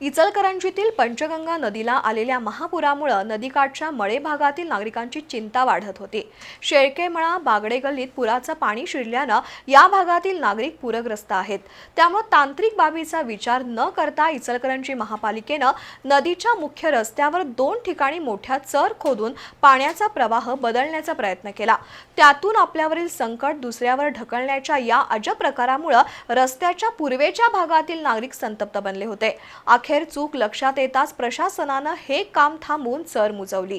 इचलकरंजीतील पंचगंगा नदीला आलेल्या महापुरामुळे नदीकाठच्या मळे भागातील नागरिकांची चिंता वाढत होती. शेळकेमळा बागडे गल्लीत पुराचं पाणी शिरल्यानं या भागातील नागरिक पूरग्रस्त आहेत. त्यामुळे तांत्रिक बाबीचा विचार न करता इचलकरंजी महापालिकेनं नदीच्या मुख्य रस्त्यावर दोन ठिकाणी मोठ्या चर खोदून पाण्याचा प्रवाह बदलण्याचा प्रयत्न केला. त्यातून आपल्यावरील संकट दुसऱ्यावर ढकलण्याच्या या अजब प्रकारामुळे रस्त्याच्या पूर्वेच्या भागातील नागरिक संतप्त बनले होते. अखेर चूक लक्षात येताच प्रशासनानं हे काम थांबवून चर मुजवली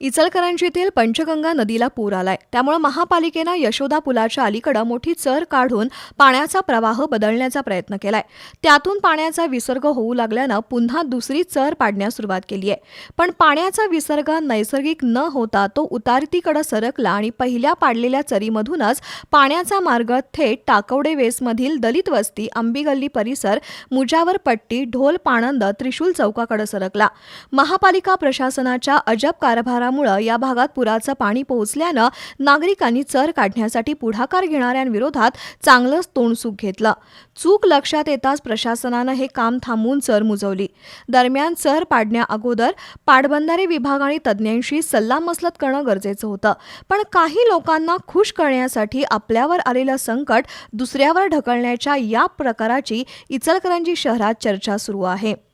इचलकरंजीतील पंचगंगा नदीला पूर आलाय. त्यामुळे महापालिकेनं यशोदा पुलाच्या अलीकडं मोठी चर काढून पाण्याचा प्रवाह बदलण्याचा प्रयत्न केलाय. त्यातून पाण्याचा विसर्ग होऊ लागल्यानं पुन्हा दुसरी चर पाडण्यास सुरुवात केली आहे पण पाण्याचा विसर्ग नैसर्गिक न होता तो उतारतीकडे सरकला आणि पहिल्या पाडलेल्या चरीमधूनच पाण्याचा मार्ग थेट टाकवडे वेसमधील दलित वस्ती आंबीगल्ली परिसर मुजावर पट्टी ढोल पाणंद त्रिशूल चौकाकडे सरकला. महापालिका प्रशासनाच्या अजब कारभारामुळे या भागात पुराचं पाणी पोहोचल्यानं नागरिकांनी चर काढण्यासाठी पुढाकार घेणाऱ्यांविरोधात चांगलंच तोंडसुख घेतलं. चूक लक्षात येताच प्रशासनानं हे काम थांबवून चर मुजवली. दरम्यान चर पाडण्या अगोदर पाटबंधारे विभाग आणि तज्ज्ञांशी सल्लामसलत करणं गरजेचं होतं. पण काही लोकांना खुश करण्यासाठी आपल्यावर आलेलं संकट दुसऱ्यावर ढकलण्याच्या या प्रकाराची इचलकरंजी शहरात चर्चा सुरू आहे.